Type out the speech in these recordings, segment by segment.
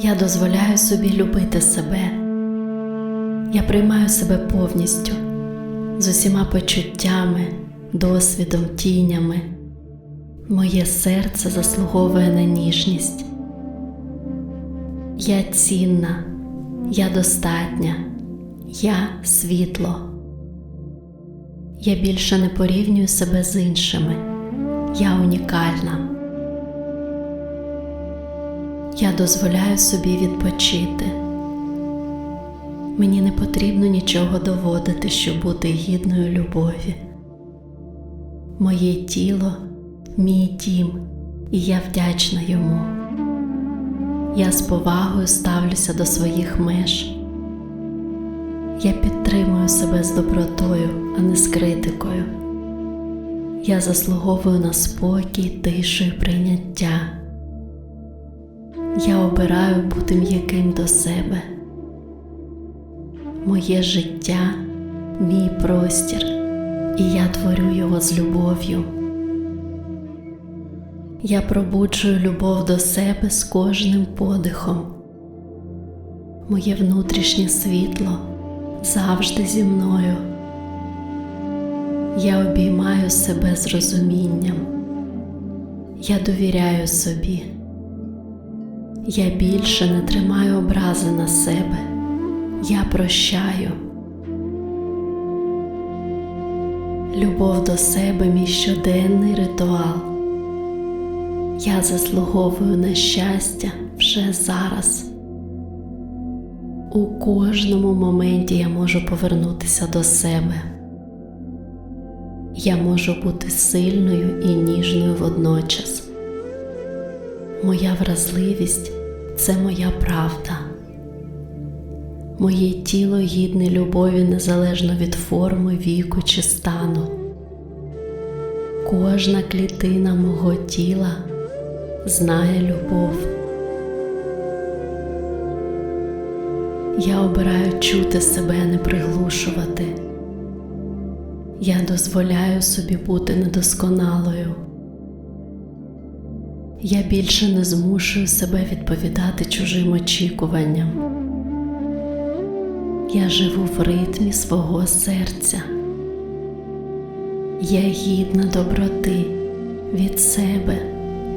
Я дозволяю собі любити себе. Я приймаю себе повністю з усіма почуттями, досвідом, тінями. Моє серце заслуговує на ніжність. Я цінна, я достатня, я світло. Я більше не порівнюю себе з іншими. Я унікальна. Я дозволяю собі відпочити. Мені не потрібно нічого доводити, щоб бути гідною любові. Моє тіло мій дім, і я вдячна йому. Я з повагою ставлюся до своїх меж. Я підтримую себе з добротою, а не з критикою. Я заслуговую на спокій, тишу і прийняття. Я обираю бути м'яким до себе. Моє життя мій простір, і я творю його з любов'ю. Я пробуджую любов до себе з кожним подихом. Моє внутрішнє світло завжди зі мною. Я обіймаю себе з розумінням. Я довіряю собі. Я більше не тримаю образи на себе. Я прощаю. Любов до себе мій щоденний ритуал. Я заслуговую на щастя вже зараз. У кожному моменті я можу повернутися до себе. Я можу бути сильною і ніжною водночас. Моя вразливість це моя правда. Моє тіло гідне любові незалежно від форми, віку чи стану. Кожна клітина мого тіла знає любов. Я обираю чути себе, не приглушувати. Я дозволяю собі бути недосконалою. Я більше не змушую себе відповідати чужим очікуванням. Я живу в ритмі свого серця. Я гідна доброти від себе,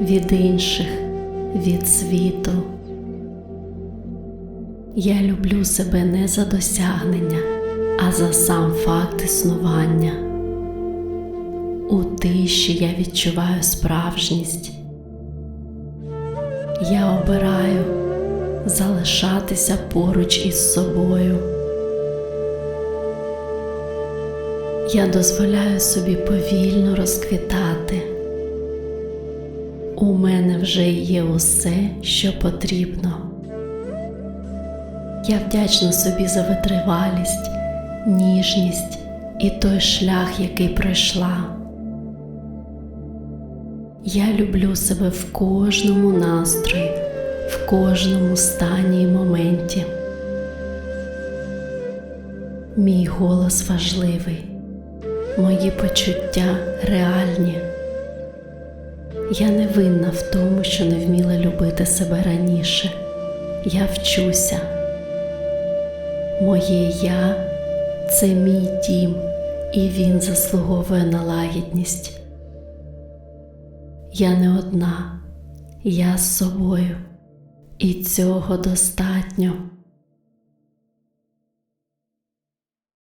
від інших, від світу. Я люблю себе не за досягнення, а за сам факт існування. У тиші я відчуваю справжність. Я обираю залишатися поруч із собою. Я дозволяю собі повільно розквітати. У мене вже є усе, що потрібно. Я вдячна собі за витривалість, ніжність і той шлях, який пройшла. Я люблю себе в кожному настрої, в кожному стані і моменті. Мій голос важливий, мої почуття реальні. Я не винна в тому, що не вміла любити себе раніше. Я вчуся. Моє я це мій дім, і він заслуговує на лагідність. Я не одна, я з собою, і цього достатньо.